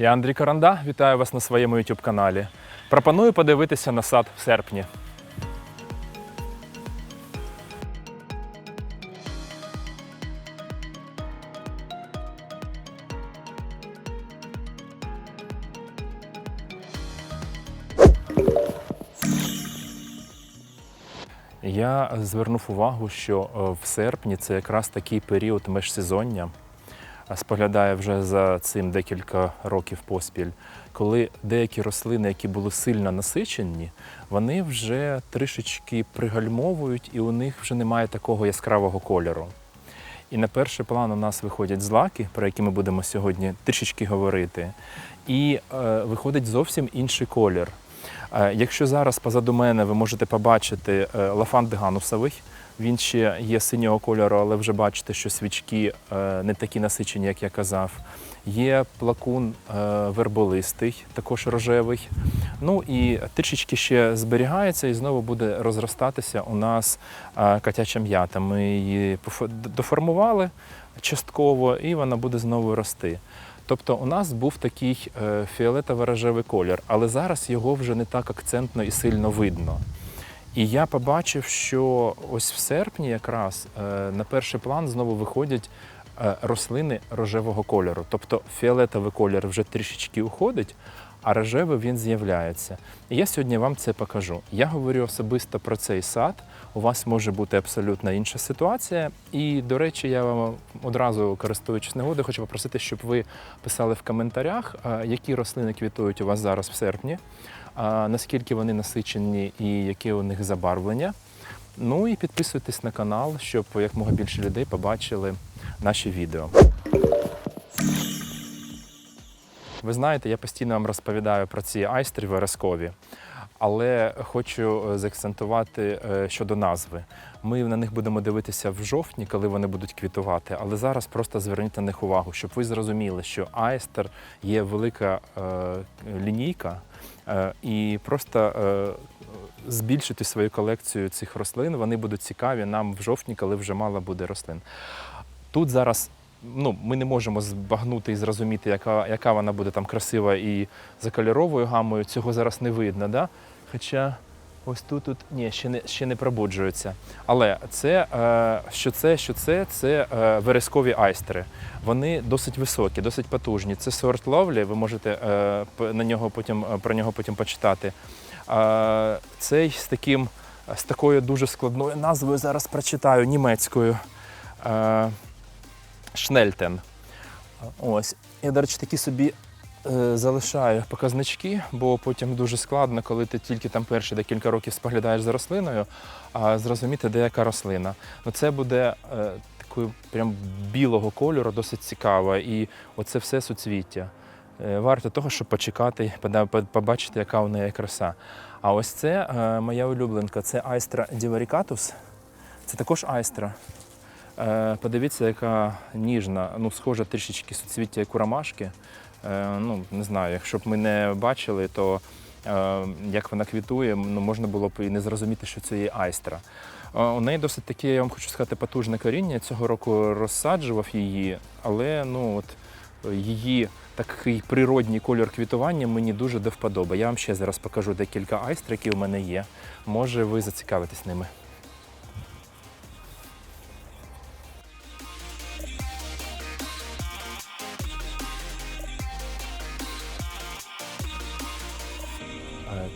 Я Андрій Каранда, вітаю вас на своєму YouTube каналі. Пропоную подивитися на сад в серпні. Я звернув увагу, що е, в серпні це якраз такий період межсезоння. А Споглядаю вже за цим декілька років поспіль, коли деякі рослини, які були сильно насичені, вони вже трішечки пригальмовують, і у них вже немає такого яскравого кольору. І на перший план у нас виходять злаки, про які ми будемо сьогодні трішечки говорити, і е, виходить зовсім інший колір. Е, Якщо зараз позаду мене ви можете побачити е, лафант ганусовий, він ще є синього кольору, але вже бачите, що свічки е, не такі насичені, як я казав. Є плакун е, верболистий, також рожевий. Ну і трішечки ще зберігається і знову буде розростатися у нас е, котяча м'ята. Ми її доформували частково, і вона буде знову рости. Тобто у нас був такий фіолетово-рожевий колір, але зараз його вже не так акцентно і сильно видно. І я побачив, що ось в серпні якраз е, на перший план знову виходять е, рослини рожевого кольору. Тобто фіолетовий колір вже трішечки уходить, а рожевий він з'являється. І я сьогодні вам це покажу. Я говорю особисто про цей сад. У вас може бути абсолютно інша ситуація. І, до речі, я вам одразу користуючись нагодою, хочу попросити, щоб ви писали в коментарях, е, які рослини квітують у вас зараз в серпні, наскільки вони насичені і яке у них забарвлення. Ну і підписуйтесь на канал, щоб якомога більше людей побачили наші відео. Ви знаєте, я постійно вам розповідаю про ці айстри верескові, але хочу е, заакцентувати е, щодо назви. Ми на них будемо дивитися в жовтні, коли вони будуть квітувати. Але зараз просто зверніть на них увагу, щоб ви зрозуміли, що айстер є велика е, лінійка, і просто е, збільшити свою колекцію цих рослин. Вони будуть цікаві нам в жовтні, коли вже мало буде рослин. Тут зараз ну, ми не можемо збагнути і зрозуміти, яка, яка вона буде там красива і за кольоровою гамою. Цього зараз не видно. Да? Хоча ось тут, тут ні, ще не, ще не пробуджується. Але це, е, що це, що це, це е, верескові айстери. Вони досить високі, досить потужні. Це сорт ловлі, ви можете е, на нього потім, про нього потім почитати. Цей з таким, з такою дуже складною назвою зараз прочитаю німецькою. Шнельтен. Ось. Я, до речі, такі собі залишаю показнички, бо потім дуже складно, коли ти тільки там перші декілька років споглядаєш за рослиною, а зрозуміти, де яка рослина. Ну, це буде е, такою прям білого кольору, досить цікаво. І оце все суцвіття. Е, варто того, щоб почекати, побачити, яка у неї краса. А ось це е, моя улюбленка, це айстра діварікатус. Це також айстра. Е, Подивіться, яка ніжна, ну, схожа трішечки суцвіття як у ромашки. Е, Ну, не знаю, якщо б ми не бачили, то е, як вона квітує, ну, можна було б і не зрозуміти, що це є айстра. Е, У неї досить таке, я вам хочу сказати, потужне коріння. Цього року розсаджував її, але ну, от, е, її такий природній кольор квітування мені дуже до вподоби. Я вам ще зараз покажу декілька айстр, які у мене є. Може, ви зацікавитесь ними.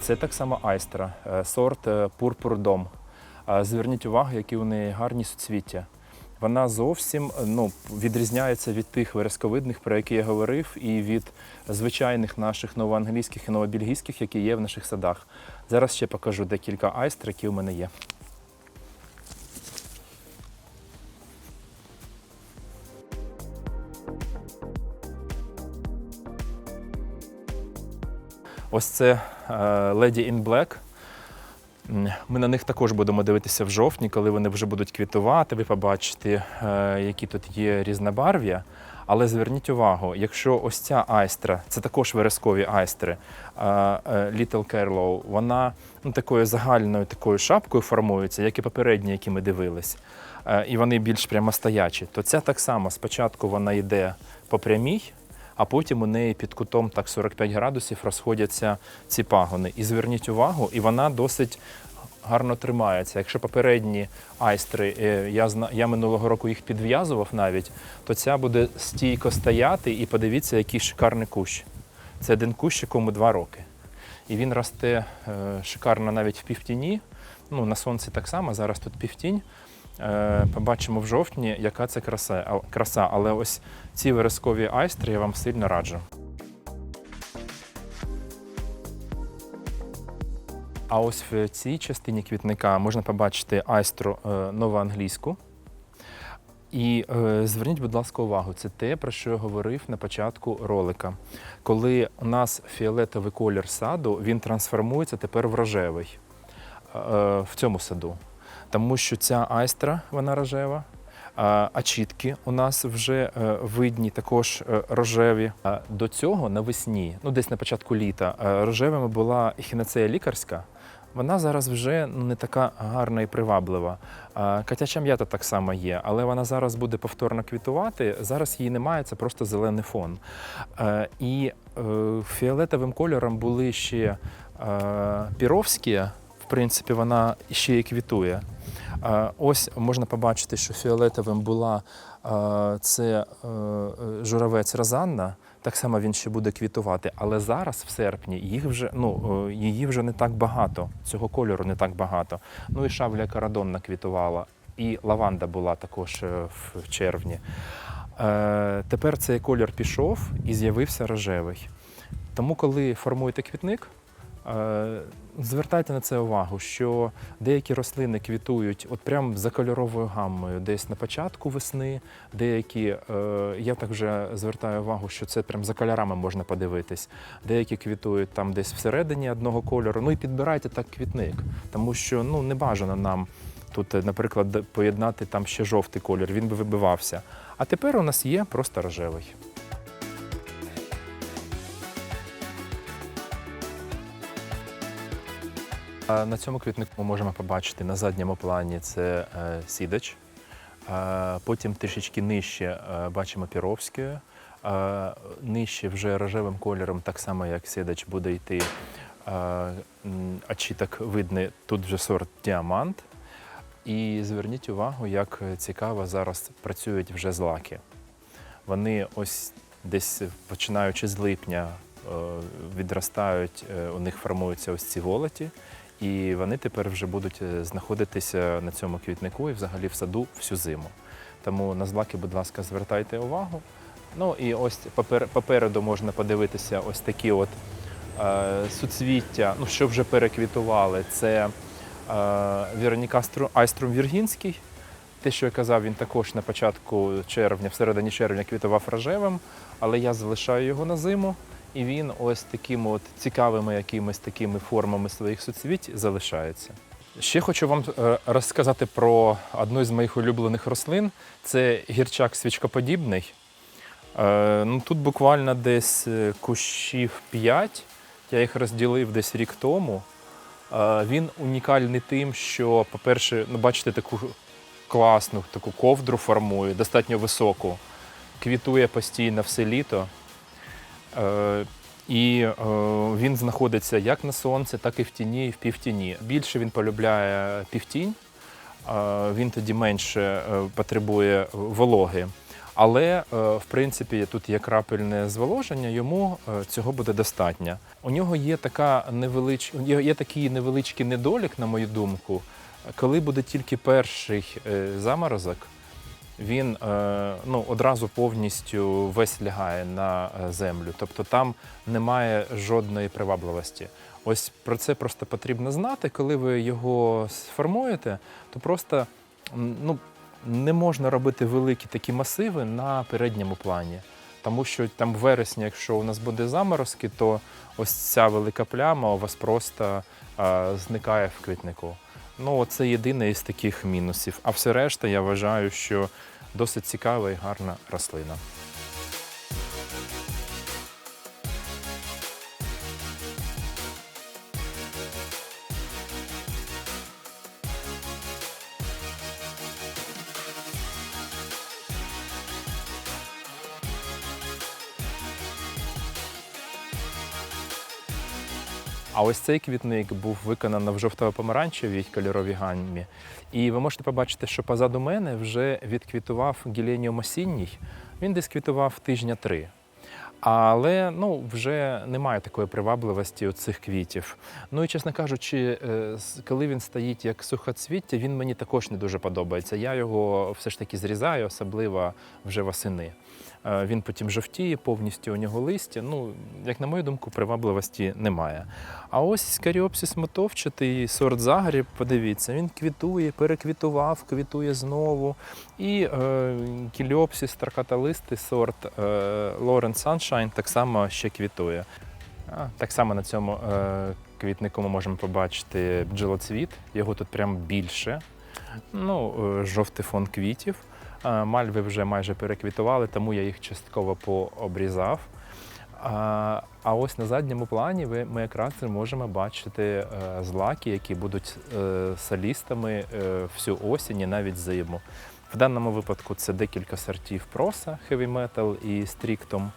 Це так само айстра, е, сорт е, пурпурдом. Е, Зверніть увагу, які у неї гарні суцвіття. Вона зовсім е, ну, відрізняється від тих вересковидних, про які я говорив, і від звичайних наших новоанглійських і новобельгійських, які є в наших садах. Зараз ще покажу декілька айстр, які у мене є. Ось це е, Lady in Black. Ми на них також будемо дивитися в жовтні, коли вони вже будуть квітувати. Ви побачите, е, які тут є різнобарв'я. Але зверніть увагу, якщо ось ця айстра, це також верескові айстри, е, е, Little Carlow, вона ну, такою загальною такою шапкою формується, як і попередні, які ми дивились, е, і вони більш прямо стоячі, то ця так само спочатку вона йде по прямій, а потім у неї під кутом так 45 градусів розходяться ці пагони. І зверніть увагу, і вона досить гарно тримається. Якщо попередні айстри, е, я я минулого року їх підв'язував навіть, то ця буде стійко стояти, і подивіться, який шикарний кущ. Це один кущ, якому два роки. І він росте е, шикарно навіть в півтіні. Ну, на сонці так само, зараз тут півтінь. Е, побачимо в жовтні, яка це краса. Але ось ці верескові айстри я вам сильно раджу. А ось в цій частині квітника можна побачити айстру е, новоанглійську. І е, зверніть, будь ласка, увагу, це те, про що я говорив на початку ролика. Коли у нас фіолетовий колір саду, він трансформується тепер в рожевий е, в цьому саду. Тому що ця айстра, вона рожева, а чітки у нас вже е, видні також е, рожеві. До цього навесні, ну десь на початку літа, е, рожевими була ехінацея лікарська. Вона зараз вже ну, не така гарна і приваблива. Катяча м'ята так само є, але вона зараз буде повторно квітувати. Зараз її немає, це просто зелений фон. І фіолетовим кольором були ще піровські. В принципі, вона ще і квітує. Ось можна побачити, що фіолетовим була це е, журавець Розанна. Так само він ще буде квітувати, але зараз, в серпні, їх вже ну е, її вже не так багато. Цього кольору не так багато. Ну і шавля карадонна квітувала, і лаванда була також е, в червні. Тепер цей колір пішов і з'явився рожевий. Тому, коли формуєте квітник, звертайте на це увагу, що деякі рослини квітують от прям за кольоровою гаммою, десь на початку весни, деякі, е, я так вже звертаю увагу, що це прям за кольорами можна подивитись. Деякі квітують там десь всередині одного кольору. Ну і підбирайте так квітник, тому що ну не бажано нам. Тут, е, наприклад, поєднати там ще жовтий колір, він би вибивався. А тепер у нас є просто рожевий. На цьому квітнику ми можемо побачити на задньому плані це е, сідач. Потім трішечки нижче е, бачимо піровське. Нижче вже рожевим кольором, так само як сідач, буде йти е, м, очіток видний, тут вже сорт діамант. І зверніть увагу, як цікаво зараз працюють вже злаки. Вони ось десь починаючи з липня відростають, у них формуються ось ці волоті, і вони тепер вже будуть е, знаходитися на цьому квітнику і взагалі в саду всю зиму. Тому на злаки, будь ласка, звертайте увагу. Ну і ось попер- попереду можна подивитися ось такі от е, суцвіття, ну що вже переквітували. Це е, Вероніка Стру- Айструм Віргінський. Те, що я казав, він також на початку червня, всередині червня квітував рожевим, але я залишаю його на зиму, і він ось такими от цікавими якимись такими формами своїх суцвіть залишається. Ще хочу вам е, розказати про одну з моїх улюблених рослин. Це гірчак свічкоподібний. Е, Ну, тут буквально десь е, кущів 5. Я їх розділив десь рік тому. Він унікальний тим, що, по-перше, ну, бачите, таку класну таку ковдру формує, достатньо високу. Квітує постійно все літо. Е, І е, він знаходиться як на сонці, так і в тіні, і в півтіні. Більше він полюбляє півтінь, е, він тоді менше потребує вологи. Але, в принципі, тут є крапельне зволоження, йому цього буде достатньо. У нього є, така невелич... є такий невеличкий недолік, на мою думку, коли буде тільки перший заморозок, він е, ну, одразу повністю весь лягає на е, землю. Тобто там немає жодної привабливості. Ось про це просто потрібно знати. Коли ви його сформуєте, то просто ну, не можна робити великі такі масиви на передньому плані. Тому що там в вересні, якщо у нас буде заморозки, то ось ця велика пляма у вас просто е, зникає в квітнику. Ну, це єдине із таких мінусів. А все решта, я вважаю, що досить цікава і гарна рослина. А ось цей квітник був виконано в жовто-помаранчевій кольоровій гаммі. І ви можете побачити, що позаду мене вже відквітував гіленіум осінній. Він десь квітував тижня три. Але ну, вже немає такої привабливості у цих квітів. Ну і чесно кажучи, е, коли він стоїть як сухоцвіття, він мені також не дуже подобається. Я його все ж таки зрізаю, особливо вже восени. Е, Він потім жовтіє, повністю у нього листя. Ну, як на мою думку, привабливості немає. А ось каріопсис мотовчатий, сорт Загріб, подивіться, він квітує, переквітував, квітує знову. І е, кіліопсис таркаталистий сорт е, Лорен Sunshine так само ще квітує. А, так само на цьому е, квітнику ми можемо побачити бджолоцвіт, його тут прям більше. Ну, е, жовтий фон квітів. Е, Мальви вже майже переквітували, тому я їх частково пообрізав. А, а ось на задньому плані ми якраз можемо бачити е, злаки, які будуть е, солістами е, всю осінь і навіть зиму. В даному випадку це декілька сортів проса, heavy metal і стріктом.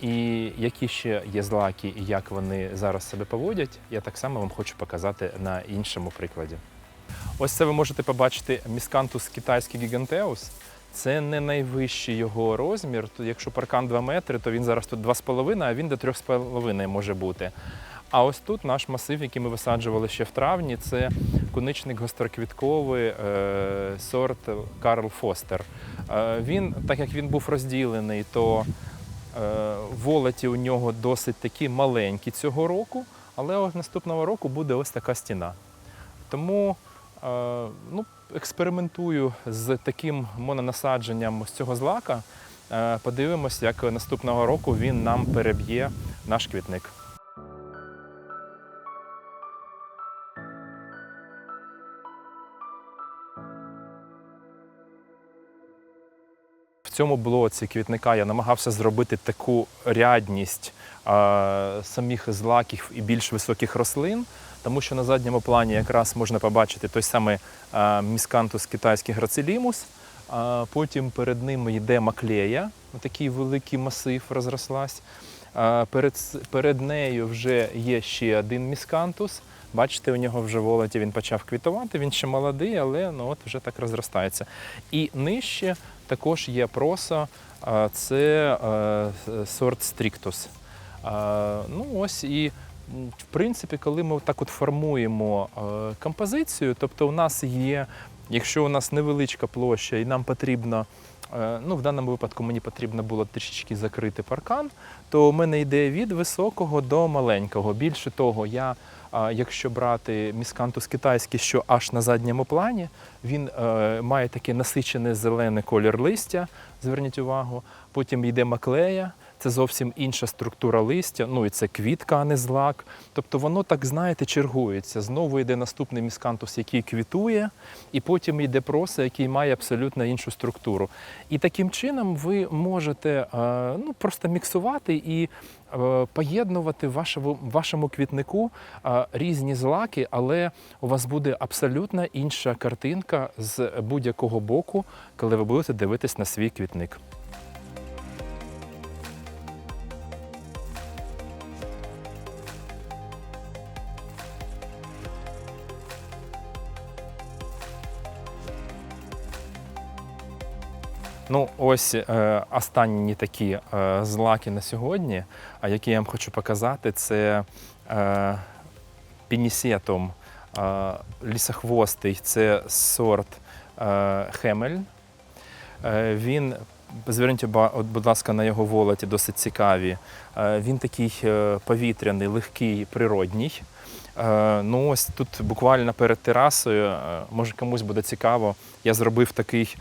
І які ще є злаки і як вони зараз себе поводять, я так само вам хочу показати на іншому прикладі. Ось це ви можете побачити міскантус китайський гігантеус. Це не найвищий його розмір. Якщо паркан 2 метри, то він зараз тут 2,5, а він до 3,5 може бути. А ось тут наш масив, який ми висаджували ще в травні, це куничник гостроквітковий е, сорт Карл Фостер. Е, він, так як він був розділений, то е, волоті у нього досить такі маленькі цього року, але ось наступного року буде ось така стіна. Тому ну, експериментую з таким мононасадженням з цього злака. Е, Подивимось, як наступного року він нам переб'є наш квітник. В цьому блоці квітника я намагався зробити таку рядність а, самих злаків і більш високих рослин, тому що на задньому плані якраз можна побачити той самий міскантус китайський грацилімус. Потім перед ним йде маклея, такий великий масив розрослась. Перед, перед нею вже є ще один міскантус. Бачите, у нього вже волоті він почав квітувати, він ще молодий, але ну, от вже так розростається. І нижче також є проса, це сорт стріктус. Ну ось і в принципі, коли ми так от формуємо е, композицію, тобто у нас є, якщо у нас невеличка площа і нам потрібно, е, ну в даному випадку мені потрібно було трішечки закрити паркан, то у мене йде від високого до маленького. Більше того, я якщо брати міскантус китайський, що аж на задньому плані, він е, має такий насичений зелений колір листя, зверніть увагу. Потім йде маклея, це зовсім інша структура листя, ну і це квітка, а не злак. Тобто воно так, знаєте, чергується. Знову йде наступний міскантус, який квітує, і потім йде проса, який має абсолютно іншу структуру. І таким чином ви можете е, ну, просто міксувати і е, поєднувати в вашому, вашому квітнику е, різні злаки, але у вас буде абсолютно інша картинка з будь-якого боку, коли ви будете дивитись на свій квітник. Ну, ось е, останні такі е, злаки на сьогодні, а які я вам хочу показати, це е, пінісетум е, лісохвостий, це сорт е, Хемель. Е, він, зверніть, будь ласка, на його волоті досить цікаві. Е, він такий е, повітряний, легкий, природній. Е, ну ось тут буквально перед терасою, може комусь буде цікаво, я зробив такий,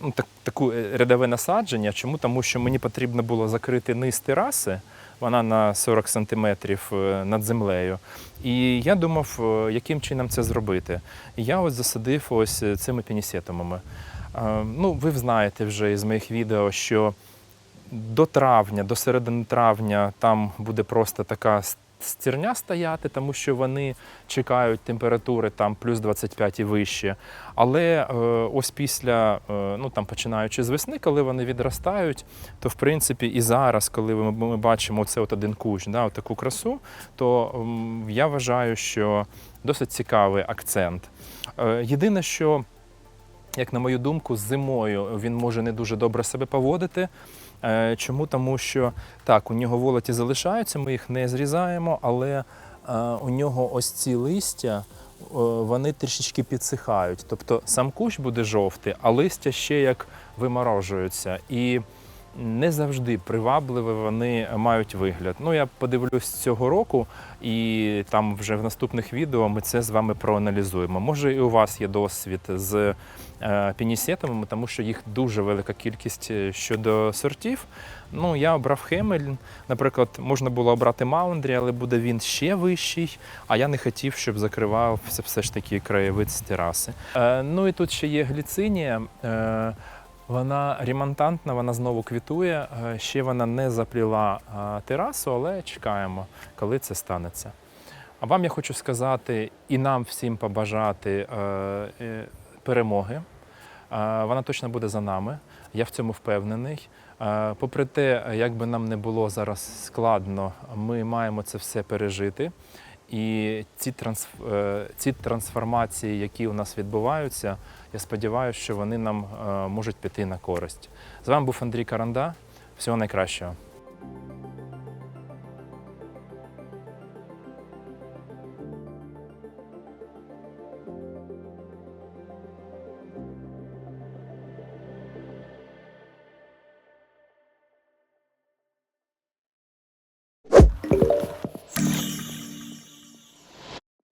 ну, так, таку е, рядове насадження. Чому? Тому що мені потрібно було закрити низ тераси, вона на 40 сантиметрів е, над землею. І я думав, е, яким чином це зробити. І я ось засадив ось е, цими пінісетумами. Е, Ну, ви знаєте вже із моїх відео, що до травня, до середини травня там буде просто така стерня стояти, тому що вони чекають температури там плюс 25 і вище. Але е, ось після, е, ну там починаючи з весни, коли вони відростають, то в принципі і зараз, коли ми, ми бачимо це от один кущ, да, таку красу, то м, я вважаю, що досить цікавий акцент. Е, єдине, що як на мою думку, зимою він може не дуже добре себе поводити. Е, Чому? Тому що так, у нього волоті залишаються, ми їх не зрізаємо, але е, у нього ось ці листя. Вони трішечки підсихають. Тобто сам кущ буде жовтий, а листя ще як виморожуються. І не завжди привабливі вони мають вигляд. Ну, я подивлюсь цього року, і там вже в наступних відео ми це з вами проаналізуємо. Може, і у вас є досвід з пінісетами, тому що їх дуже велика кількість е, щодо сортів. Ну, я обрав Хемель. Наприклад, можна було обрати Маундрі, але буде він ще вищий. А я не хотів, щоб закривав все, ж таки краєвид з тераси. Е, ну і тут ще є гліцинія. Е, вона ремонтантна, вона знову квітує. Е, Ще вона не запліла е, терасу, але чекаємо, коли це станеться. А вам я хочу сказати і нам всім побажати е, е, перемоги. Вона точно буде за нами. Я в цьому впевнений. Попри те, як би нам не було зараз складно, ми маємо це все пережити. І ці, е, ці трансформації, які у нас відбуваються, я сподіваюся, що вони нам е, можуть піти на користь. З вами був Андрій Каранда. Всього найкращого.